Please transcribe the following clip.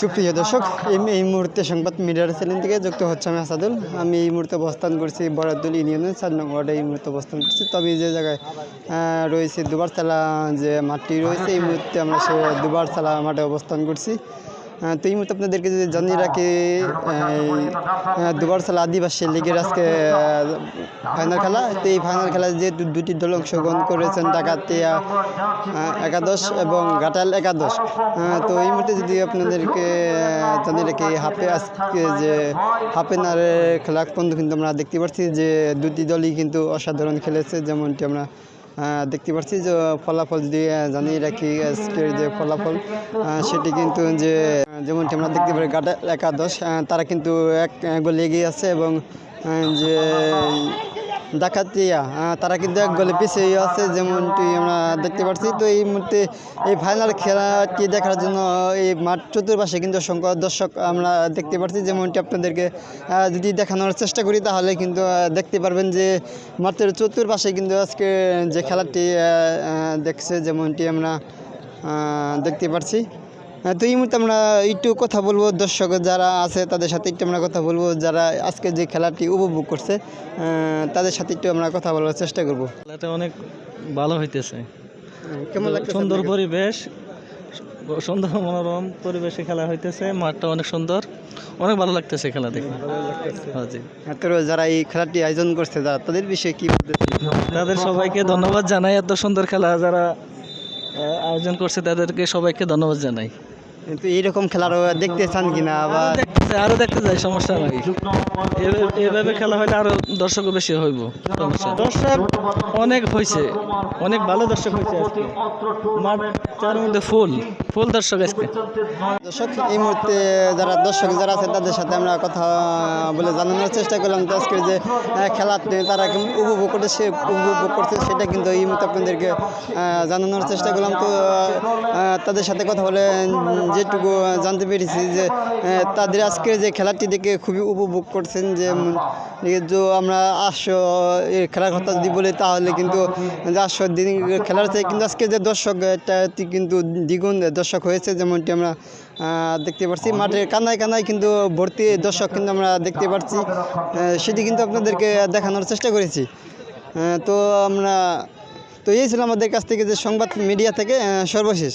সুপ্রিয় দর্শক, এই মুহূর্তে সংবাদ মিডিয়ার চ্যানেল থেকে যুক্ত হচ্ছে আমি আসাদুল। আমি এই মুহূর্তে অবস্থান করছি বরাদুল ইউনিয়নের চার নং ওয়ার্ডে, এই মুহূর্তে অবস্থান করছি। তবে যে জায়গায় রয়েছে দুবার চালা যে মাঠটি রয়েছে, এই মুহূর্তে আমরা সে দুবার চালা মাঠে অবস্থান করছি। তো এই মুহূর্তে আপনাদেরকে যদি জানিয়ে রাখি দুবার আদিবাসী লীগের আজকে ফাইনাল খেলা। তো এই ফাইনাল খেলায় যে দুটি দল অংশগ্রহণ করেছেন ডাকাতিয়া একাদশ এবং ঘাটাল একাদশ। আহ, তো এই মুহূর্তে যদি আপনাদেরকে জানিয়ে রাখি হাফে আজকে যে হাফেনারের খেলা পর্যন্ত কিন্তু আমরা দেখতে পাচ্ছি যে দুটি দলই কিন্তু অসাধারণ খেলেছে যেমনটি আমরা দেখতে পাচ্ছি যে ফলাফল যদি জানিয়ে রাখি আজকের যে ফলাফল সেটি কিন্তু যে যেমনটি আমরা দেখতে পারি গাটা একাদশ তারা কিন্তু এক গোলে এগিয়ে আছে এবং যে ডাকাতিয়া তারা কিন্তু এক গোলে পিছিয়ে আছে যেমনটি আমরা দেখতে পাচ্ছি। তো এই মুহূর্তে এই ফাইনাল খেলাটি দেখার জন্য এই মাঠ চতুর্পাশে কিন্তু অসংখ্য দর্শক আমরা দেখতে পাচ্ছি। যেমনটি আপনাদেরকে যদি দেখানোর চেষ্টা করি তাহলে কিন্তু দেখতে পারবেন যে মাঠের চতুর্পাশে কিন্তু আজকে যে খেলাটি দেখছে যেমনটি আমরা দেখতে পাচ্ছি। তো এই মুহূর্তে আমরা একটু কথা বলব দর্শক যারা আছে তাদের সাথে একটু আমরা কথা বলব। যারা আজকে যে খেলাটি উপভোগ করছে তাদের সাথে একটু আমরা কথা বলার চেষ্টা করব। খেলাটা অনেক ভালো হইতেছে। কেমন লাগছে সুন্দর পরিবেশ সুন্দর মনোরম পরিবেশে খেলা হইতেছে মাঠটা অনেক সুন্দর। অনেক ভালো লাগতেছে খেলা দেখে। হ্যাঁ যারা এই খেলাটি আয়োজন করছে যারা তাদের বিষয়ে কি বলতে তাদের সবাইকে ধন্যবাদ জানাই এত সুন্দর খেলা। যারা আয়োজন করছে তাদেরকে সবাইকে ধন্যবাদ জানাই। কিন্তু এইরকম খেলারও দেখতে চান কিনা বা দেখতে আরও দেখতে যাই সমস্যা নাই। এভাবে- এভাবে খেলা হলে আরও দর্শকও বেশি হইব সমস্যা দর্শক অনেক হয়েছে অনেক ভালো দর্শক হয়েছে আজকে। মাঠ তার মধ্যে ফুল ফুল দর্শক আজকে। দর্শক এই মুহূর্তে যারা দর্শক যারা আছে তাদের সাথে আমরা কথা বলে জানানোর চেষ্টা করলাম তো আজকের যে খেলাতে তারা উপভোগ করতেছে উপভোগ করছে সেটা কিন্তু এই মুহূর্তে আপনাদেরকে জানানোর চেষ্টা করলাম। তো তাদের সাথে কথা বলে, যেটুকু জানতে পেরেছি যে তাদের আজকে যে খেলাটি দেখে খুবই উপভোগ করছেন যে যে আমরা এই খেলার কথা যদি বলি তাহলে কিন্তু আসো দিন খেলার থেকে কিন্তু আজকে যে দর্শক কিন্তু দ্বিগুণ দর্শক হয়েছে যেমনটি আমরা দেখতে পাচ্ছি মাঠের কানায় কানায় কিন্তু ভর্তি দর্শক কিন্তু আমরা দেখতে পাচ্ছি সেটি কিন্তু আপনাদেরকে দেখানোর চেষ্টা করেছি। তো আমরা, তো এই ছিল আমাদের কাছ থেকে যে সংবাদ মিডিয়া থেকে সর্বশেষ।